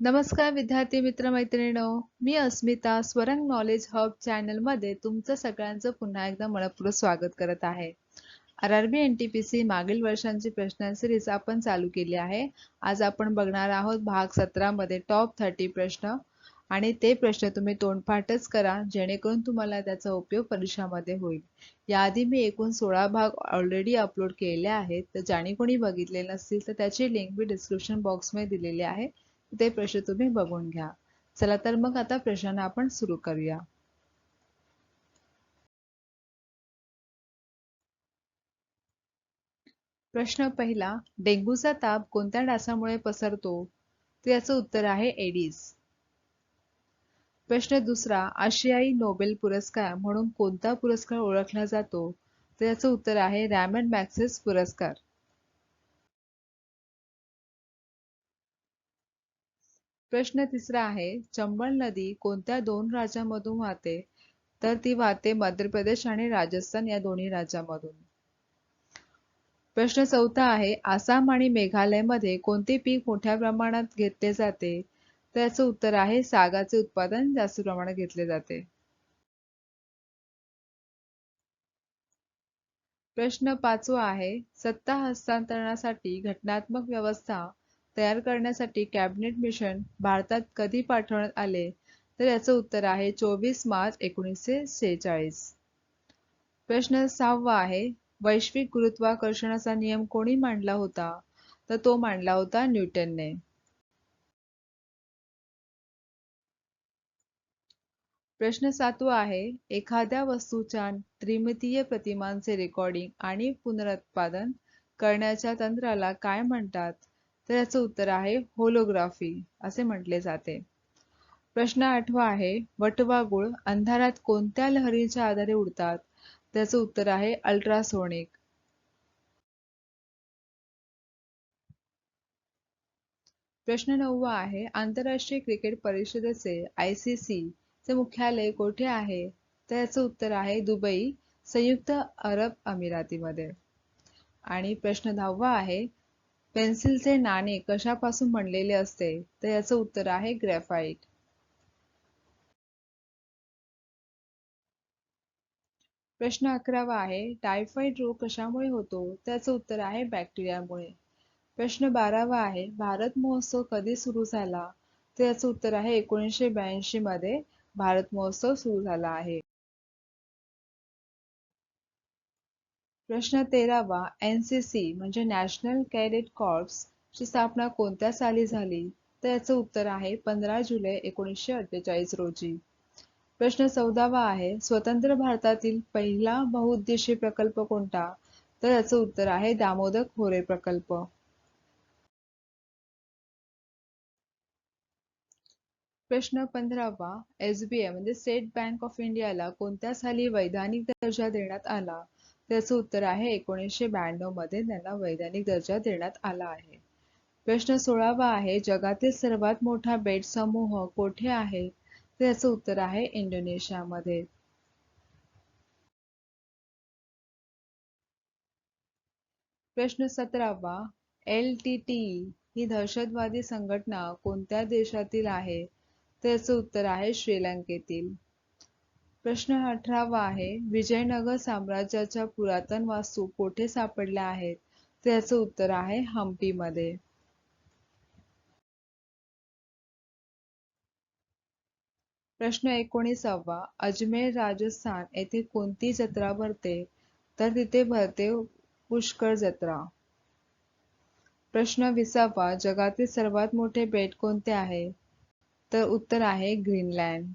नमस्कार विद्यार्थी मित्र मैत्रिणींनो मी अस्मिता स्वरंग नॉलेज हब चॅनलमध्ये तुमचं सगळ्यांचं पुन्हा एकदा मनपूर्वक स्वागत करत आहे. R R B N T P C मागील वर्षांची प्रश्न सिरीज आपण चालू केली आहे. आज आपण बघणार आहोत भाग सतरामध्ये टॉप थर्टी प्रश्न आणि ते प्रश्न तुम्ही तोंडपाठच करा जेणेकरून तुम्हाला त्याचा उपयोग परीक्षामध्ये होईल. याआधी मी एकूण सोळा भाग ऑलरेडी अपलोड केले आहेत. तर ज्याने कोणी बघितले नसतील तर त्याची लिंक मी डिस्क्रिप्शन बॉक्समध्ये दिलेली आहे. ते प्रश्न तुम्ही बघून घ्या. चला तर मग आता प्रश्नांना आपण सुरू करूया. प्रश्न पहिला डेंग्यूचा ताप कोणत्या डासामुळे पसरतो? तर याचं उत्तर आहे एडिस. प्रश्न दुसरा आशियाई नोबेल पुरस्कार म्हणून कोणता पुरस्कार ओळखला जातो? तर याचं उत्तर आहे रॅमन मॅक्सेस पुरस्कार. प्रश्न तिसरा आहे चंबळ नदी कोणत्या दोन राज्यांमधून वाहते? तर ती वाहते मध्य प्रदेश आणि राजस्थान या दोन्ही राज्यांमधून. प्रश्न चौथा आहे आसाम आणि मेघालयमध्ये कोणते पीक मोठ्या प्रमाणात घेतले जाते? तर याचं उत्तर आहे सागाचे उत्पादन जास्त प्रमाणात घेतले जाते. प्रश्न पाचवा आहे सत्ता हस्तांतरणासाठी घटनात्मक व्यवस्था तयार करण्यासाठी कॅबिनेट मिशन भारतात कधी पाठवण्यात आले? तर याचं उत्तर आहे चोवीस मार्च एकोणीसशे सेहेचाळीस. प्रश्न सहावा आहे वैश्विक गुरुत्वाकर्षणाचा नियम कोणी मांडला होता? तर तो मांडला होता न्यूटनने. प्रश्न सातवा आहे एखाद्या वस्तूच्या त्रिमितीय प्रतिमांचे रेकॉर्डिंग आणि पुनरुत्पादन करण्याच्या तंत्राला काय म्हणतात? तर याचं उत्तर आहे होलोग्राफी असे म्हटले जाते. प्रश्न आठवा आहे वटवागुळ अंधारात कोणत्या लहरीच्या आधारे उडतात? त्याचं उत्तर आहे अल्ट्रासोनिक प्रश्न नववा आहे आंतरराष्ट्रीय क्रिकेट परिषदेचे आय सी सी चे मुख्यालय कोठे आहे? तर याचं उत्तर आहे दुबई संयुक्त अरब अमिरातीमध्ये. आणि प्रश्न दहावा आहे पेन्सिलचे नाणे कशापासून बनलेले असते? तर याचं उत्तर आहे ग्रॅफाइट. प्रश्न अकरावा आहे टायफॉइड रोग कशामुळे होतो? त्याचं उत्तर आहे बॅक्टेरियामुळे. प्रश्न बारावा आहे भारत महोत्सव कधी सुरू झाला? तर याचं उत्तर आहे एकोणीसशे ब्याऐंशी मध्ये भारत महोत्सव सुरू झाला आहे. प्रश्न तेरावा एन सी सी म्हणजे नॅशनल कॅडेट कॉर्प्स ची स्थापना कोणत्या साली झाली? तर याचं उत्तर आहे पंधरा जुलै एकोणीसशे अठ्ठेचाळीस रोजी. प्रश्न चौदावा आहे स्वतंत्र भारतातील पहिला बहुउद्देशीय प्रकल्प कोणता? तर याचं उत्तर आहे दामोदर खोरे प्रकल्प. प्रश्न पंधरावा एसबीआय म्हणजे स्टेट बँक ऑफ इंडियाला कोणत्या साली वैधानिक दर्जा देण्यात आला? त्याचं उत्तर आहे एकोणीसशे ब्याण्णवमध्ये त्यांना वैधानिक दर्जा देण्यात आला आहे. प्रश्न सोळावा आहे जगातील सर्वात मोठा बेट समूह कोठे आहे? त्याचं उत्तर आहे इंडोनेशियामध्ये. प्रश्न सतरावा एल टी टी ही दहशतवादी संघटना कोणत्या देशातील आहे? त्याचं उत्तर आहे श्रीलंकेतील. प्रश्न अठरावा आहे विजयनगर साम्राज्याच्या पुरातन वास्तू कोठे सापडल्या आहेत? त्याचं उत्तर आहे हम्पीमध्ये. प्रश्न एकोणीसावा अजमेर राजस्थान येथे कोणती जत्रा भरते? तर तिथे भरते पुष्कर जत्रा. प्रश्न विसावा जगातील सर्वात मोठे बेट कोणते आहे? तर उत्तर आहे ग्रीनलँड.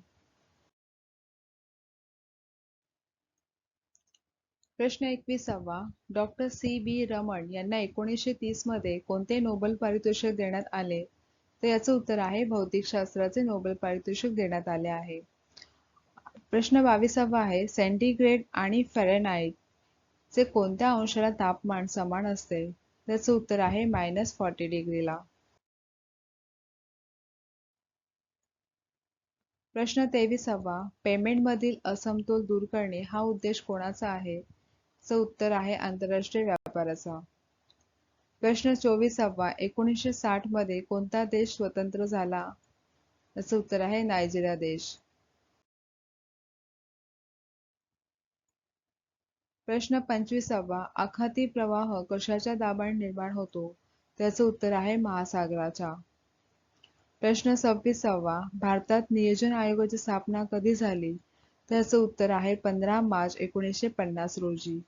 प्रश्न एकविसावा. डॉक्टर सी बी रमण यांना एकोणीसशे तीसमध्ये कोणते नोबेल पारितोषिक देण्यात आले? तर याचं उत्तर आहे भौतिकशास्त्राचे नोबेल पारितोषिक देण्यात आले आहे. प्रश्न बावीसावा आहे सेंटीग्रेड आणि फॅरेनाईट चे कोणत्या अंशाला तापमान समान असते? त्याचं उत्तर आहे मायनस फॉर्टी डिग्रीला. प्रश्न तेवीसावा पेमेंटमधील असमतोल दूर करणे हा उद्देश कोणाचा आहे? च उत्तर आहे आंतरराष्ट्रीय व्यापाराचा. प्रश्न चोवीसावा एकोणीसशे साठमध्ये कोणता देश स्वतंत्र झाला? याचं उत्तर आहे नायजेरिया देश. प्रश्न पंचवीसावा आखाती प्रवाह कशाच्या दाबाने निर्माण होतो? त्याचं उत्तर आहे महासागराच्या. प्रश्न सव्वीसावा भारतात नियोजन आयोगाची स्थापना कधी झाली? त्याचं उत्तर आहे पंधरा मार्च एकोणीसशे पन्नास रोजी.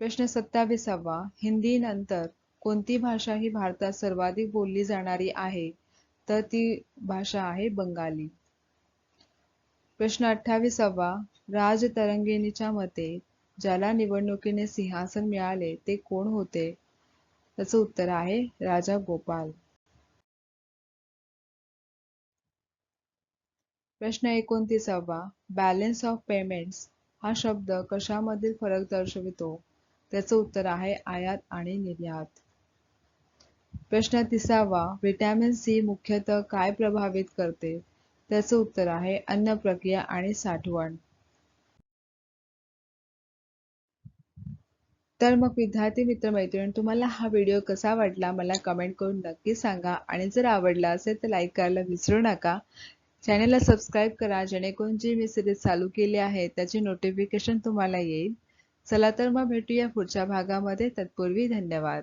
प्रश्न सत्तावीसावा. हिंदी नंतर कोणती भाषा ही भारतात सर्वाधिक बोलली जाणारी आहे? तर ती भाषा आहे बंगाली. प्रश्न अठ्ठावीसावा. राजतरंगिणीच्या मते ज्याला निवडणुकीने सिंहासन मिळाले ते कोण होते? त्याचं उत्तर आहे राजा गोपाल. प्रश्न एकोणतीसावा. बॅलन्स ऑफ पेमेंट्स हा शब्द कशामधील फरक दर्शवितो? त्याचं उत्तर आहे आयात आणि निर्यात. प्रश्न तिसावा व्हिटॅमिन सी मुख्यतः काय प्रभावित करते? त्याचं उत्तर आहे अन्न प्रक्रिया आणि साठवण. तर मग विद्यार्थी मित्र मैत्रिणी तुम्हाला हा व्हिडिओ कसा वाटला मला कमेंट करून नक्की सांगा आणि जर आवडला असेल तर लाईक करायला विसरू नका. चॅनलला सबस्क्राईब करा जेणेकरून जी मी सिरीज चालू केली आहे त्याचे नोटिफिकेशन तुम्हाला येईल. चला तर मग भेटूया पुढच्या भागामध्ये. तत्पूर्वी धन्यवाद.